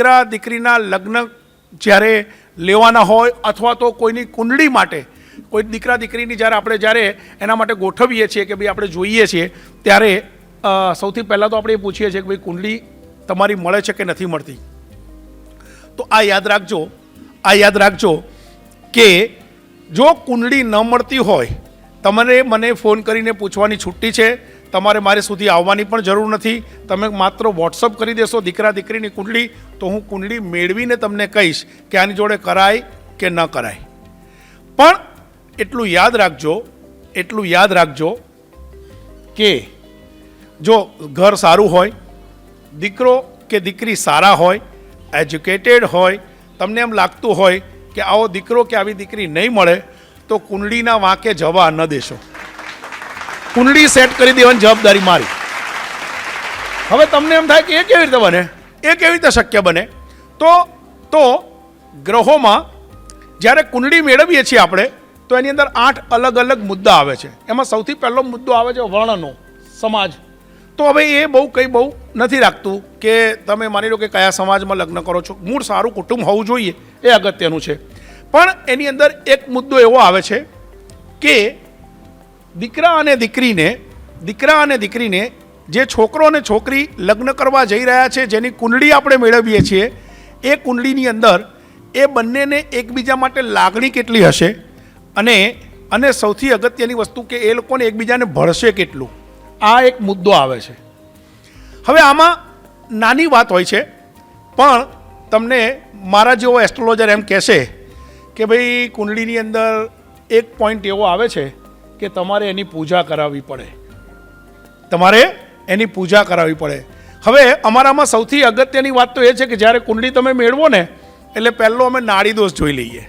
દીકરા, દીકરીના લગ્ન જ્યારે લેવાના હોય અથવા તો કોઈની કુંડળી માટે, કોઈ દીકરા, દીકરીની જ્યારે આપણે જ્યારે એના માટે ગોઠવીએ છીએ કે ભાઈ આપણે જોઈએ છીએ, ત્યારે સૌથી પહેલાં તો આપણે એ પૂછીએ છીએ કે ભાઈ કુંડળી તમારી મળે છે કે નથી મળતી? તો આ યાદ રાખજો, આ યાદ રાખજો કે જો કુંડળી ન મળતી હોય, તમારે મને ફોન કરીને પૂછવાની છુટ્ટી છે તમારે મારે સુધી આવવાની પણ જરૂર નથી. તમે માત્ર વોટ્સઅપ કરી દેશો દીકરા દીકરીની કુંડલી તો હું કુંડળી મેળવીને તમને કહીશ કે આની જોડે કરાય કે ન કરાય. પણ એટલું યાદ રાખજો, એટલું યાદ રાખજો કે જો ઘર સારું હોય, દીકરો કે દીકરી સારા હોય એજ્યુકેટેડ હોય, તમને એમ લાગતું હોય કે આવો દીકરો કે આવી દીકરી નહીં મળે, તો કુંડલીના વાંકે જવા ન દેશો. કુંડળી સેટ કરી દેવાની જવાબદારી મારી. હવે તમને એમ થાય કે એ કેવી રીતે બને? એ કેવી રીતે શક્ય બને? તો તો ગ્રહોમાં જ્યારે કુંડળી મેળવીએ છીએ આપણે, તો એની અંદર આઠ અલગ અલગ મુદ્દા આવે છે. એમાં સૌથી પહેલો મુદ્દો આવે છે વર્ણનો, સમાજ. તો હવે એ બહુ કંઈ બહુ નથી રાખતું કે તમે માની લો કે કયા સમાજમાં લગ્ન કરો છો. મૂળ સારું કુટુંબ હોવું જોઈએ, એ અગત્યનું છે. પણ એની અંદર એક મુદ્દો એવો આવે છે કે દીકરા અને દીકરીને, દીકરા અને દીકરીને જે છોકરો અને છોકરી લગ્ન કરવા જઈ રહ્યા છે, જેની કુંડળી આપણે મેળવીએ છીએ, એ કુંડળીની અંદર એ બંનેને એકબીજા માટે લાગણી કેટલી હશે? અને અને સૌથી અગત્યની વસ્તુ કે એ લોકોને એકબીજાને ભળશે કેટલું? આ એક મુદ્દો આવે છે. હવે આમાં નાની વાત હોય છે, પણ તમને મારા જેવો એસ્ટ્રોલોજર એમ કહેશે કે ભાઈ કુંડળીની અંદર એક પોઈન્ટ એવો આવે છે કે તમારે એની પૂજા કરાવવી પડે. તમારે એની પૂજા કરાવવી પડે. હવે અમારામાં સૌથી અગત્યની વાત તો એ છે કે જ્યારે કુંડળી તમે મેળવો ને, એટલે પહેલો અમે નાડી દોષ જોઈ લઈએ.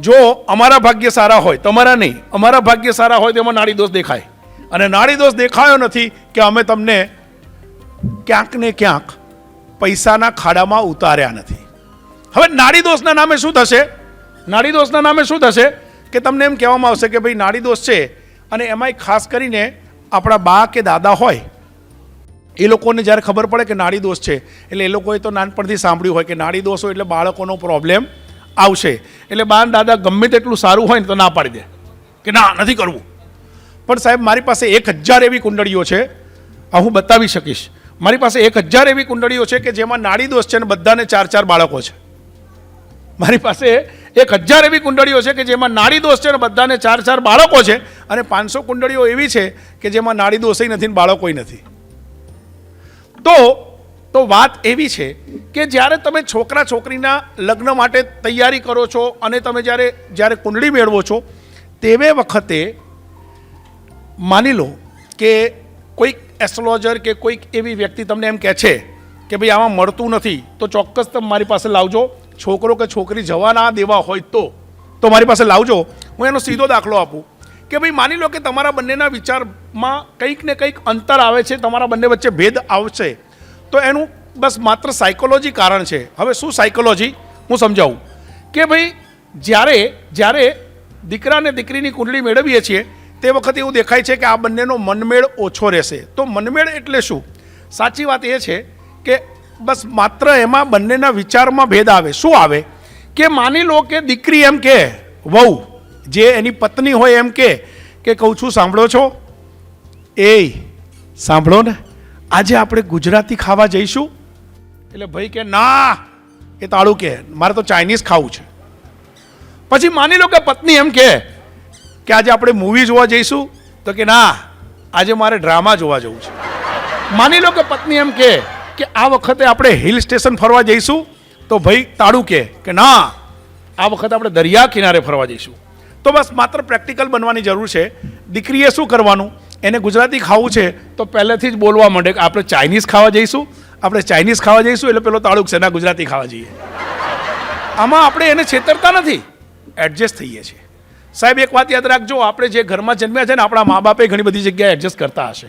જો અમારા ભાગ્ય સારા હોય, તમારા નહીં, અમારા ભાગ્ય સારા હોય તો એમાં નાડી દોષ દેખાય. અને નાડી દોષ દેખાયો નથી કે અમે તમને ક્યાંક ને ક્યાંક પૈસાના ખાડામાં ઉતાર્યા નથી. હવે નાડી દોષના નામે શું થશે? નાડી દોષના નામે શું થશે? કે તમને એમ કહેવામાં આવશે કે ભાઈ નાડી દોષ છે અને એમાંય ખાસ કરીને આપણા બા કે દાદા હોય, એ લોકોને જ્યારે ખબર પડે કે નાડી દોષ છે, એટલે એ લોકોએ તો નાનપણથી સાંભળ્યું હોય કે નાડી દોષ હોય એટલે બાળકોનો પ્રોબ્લેમ આવશે. એટલે બા દાદા ગમે તેટલું સારું હોય ને તો ના પાડી દે, કે ના, નથી કરવું. પણ સાહેબ, મારી પાસે એક હજાર એવી કુંડળીઓ છે, આ હું બતાવી શકીશ. મારી પાસે એક હજાર એવી કુંડળીઓ છે કે જેમાં નાડી દોષ છે અને બધાને ચાર ચાર બાળકો છે. મારી પાસે એક હજાર એવી કુંડળીઓ છે કે જેમાં નાડી દોષ છે અને બધાને ચાર ચાર બાળકો છે અને પાંચસો કુંડળીઓ એવી છે કે જેમાં નાડી દોષય નથી ને બાળકોય નથી. તો તો વાત એવી છે કે જ્યારે તમે છોકરા છોકરીના લગ્ન માટે તૈયારી કરો છો અને તમે જ્યારે જ્યારે કુંડળી મેળવો છો, તેવે વખતે માની લો કે કોઈક એસ્ટ્રોલોજર કે કોઈક એવી વ્યક્તિ તમને એમ કહે છે કે ભાઈ આમાં મળતું નથી, તો ચોક્કસ તમે મારી પાસે લાવજો. છોકરો કે છોકરી જવા ના દેવા હોય તો. તો મારી પાસે લાવજો, હું એનો સીધો દાખલો આપું. કે ભાઈ, માની લો કે તમારા બંનેના વિચારમાં કંઈક ને કંઈક અંતર આવે છે, તમારા બંને વચ્ચે ભેદ આવશે. તો એનું બસ માત્ર સાયકોલોજી કારણ છે. હવે શું સાયકોલોજી હું સમજાવું. કે ભાઈ, જ્યારે જ્યારે દીકરા અને દીકરીની કુંડળી મેળવીએ છીએ, તે વખતે એવું દેખાય છે કે આ બંનેનો મનમેળ ઓછો રહેશે. તો મનમેળ એટલે શું? સાચી વાત એ છે કે બસ માત્ર એમાં બંનેના વિચારમાં ભેદ આવે. શું આવે? કે માની લો કે દીકરી એમ કે, વહુ, જે એની પત્ની હોય એમ કે કે કહું છું, સાંભળો છો? એ સાંભળો ને, આજે આપણે ગુજરાતી ખાવા જઈશું. એટલે ભાઈ કે, ના. એ તાળું કે, મારે તો ચાઇનીઝ ખાવું છે. પછી માની લો કે પત્ની એમ કે કે આજે આપણે મૂવી જોવા જઈશું? તો કે, ના, આજે મારે ડ્રામા જોવા જવું છે. માની લો કે પત્ની એમ કે કે આ વખતે આપણે હિલ સ્ટેશન ફરવા જઈશું? તો ભાઈ, તાળું કે ના, આ વખતે આપણે દરિયા કિનારે ફરવા જઈશું. તો બસ માત્ર પ્રેક્ટિકલ બનવાની જરૂર છે. દીકરીએ શું કરવાનું? એને ગુજરાતી ખાવું છે, તો પહેલેથી જ બોલવા માંડે કે આપણે ચાઇનીઝ ખાવા જઈશું? આપણે ચાઇનીઝ ખાવા જઈશું એટલે પેલો તાળુક છે, ના, ગુજરાતી ખાવા જઈએ. આમાં આપણે એને છેતરતા નથી. એડજસ્ટ થઈએ છીએ. સાહેબ, એક વાત યાદ રાખજો, આપણે જે ઘરમાં જન્મ્યા છે ને, આપણા મા બાપે ઘણી બધી જગ્યાએ એડજસ્ટ કરતા હશે.